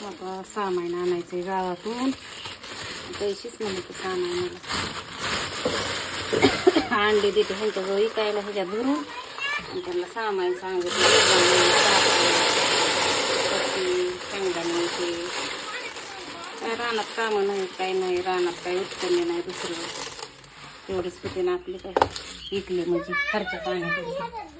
आता सामान आणायचंय गावातून. पैसेच नाही ते सामानाला अंडे देते ह्यांच्याजवळ इकायला ह्याच्या भरून आणि त्यांना सामान सांगितलं शेंगदाणे काय रानात कामं नाही काय नाही रानात काय उत्पन्न नाही दुसरं. तेवढीच होते ना काय. इकले म्हणजे खर्च पाण्यात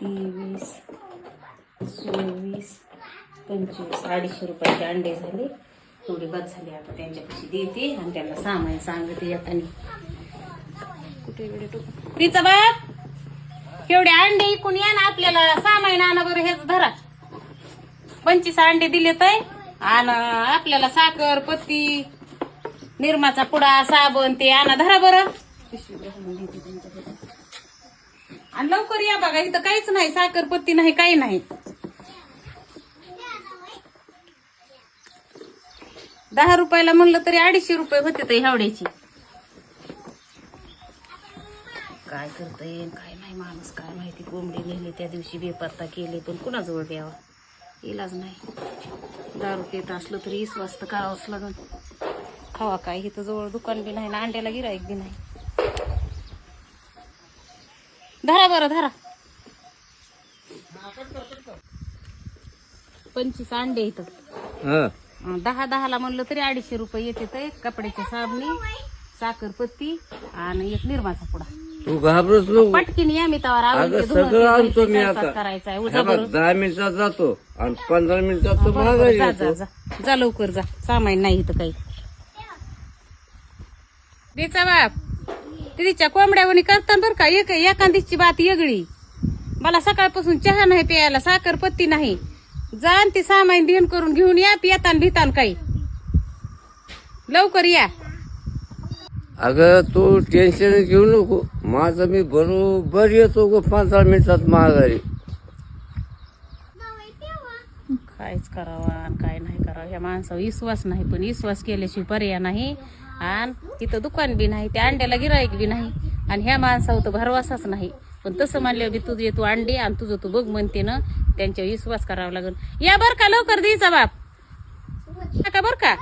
तेवीस चोवीस पंचवीस. अडीचशे रुपयाचे अंडे झाले. थोडी बस झाली. आता त्यांच्यापाशी देते आणि त्यांना सामान सांगते येताना. कुठे वेळे तिचा बाप! केवढे अंडे इकून या ना आपल्याला. सामान आणा बरं हेच धरा. पंचवीस अंडे दिले तर. आणि. आपल्याला साखर पत्ती निरमाचा पुडा साबण ते आणा. धरा बरं. आणि लवकर या बघा इथं काहीच नाही साखर पत्ती नाही काही नाही. दहा रुपयाला म्हणलं तरी अडीचशे रुपये होते ते एवढ्याची. काय करता येईल काय नाही माणूस काय माहिती कोंबडी नेली त्या दिवशी बेपत्ता केले पण कुणाजवळ द्यावा? इलाज नाही. दारू पेत असलं तरी वीस वाजता करावंच लागन. खावा काय इथं जवळ दुकान बी नाही ना अंड्याला गिरायक बी नाही. धरा बरं धरा. पंचवीस अंडे इथं. दहा दहाला म्हणलं तरी अडीचशे रुपये येते तर कपड्याची साबणी साखरपत्ती आणि एक निर्माचा पुडा. तू घाबरच नको. पटकीन या मी तवा अगं सगळं आणतो मी आता. करायचा हे दहा मिनिटात जातो आणि पंधरा मिनिटात बरं, माघारी जा जा येतो. जा जा. लवकर जा. सामान नाही इथं काही. देचा बाप. तिच्या कोंबड्यावणी करताना बरं का एक एखादीची बात वेगळी मला सकाळपासून चहा नाही प्यायला साखर पत्ती नाही. जा आणि ती सामान देण करून घेऊन या पियातान भितान काही. लवकर या. अगं तू टेन्शन घेऊ नको. माझं मी बरोबर येतो ग पंधरा मिनिटात माघारी. कायच करावा काय नाही करावं. ह्या माणसावर विश्वास नाही पण विश्वास केल्याशिवाय पर्याय नाही. आणि. तिथं दुकान बी नाही त्या अंड्याला गिराईक बी नाही. आणि ह्या माणसावर तर भरवासाच नाही. पण तसं म्हणल्यावर बी तुझे तू अंडे आणि तुझं तू बघ म्हणते ना त्यांच्यावर विश्वास करावा लागेल. या बर का लवकर द्यायचा बाप. का बर का?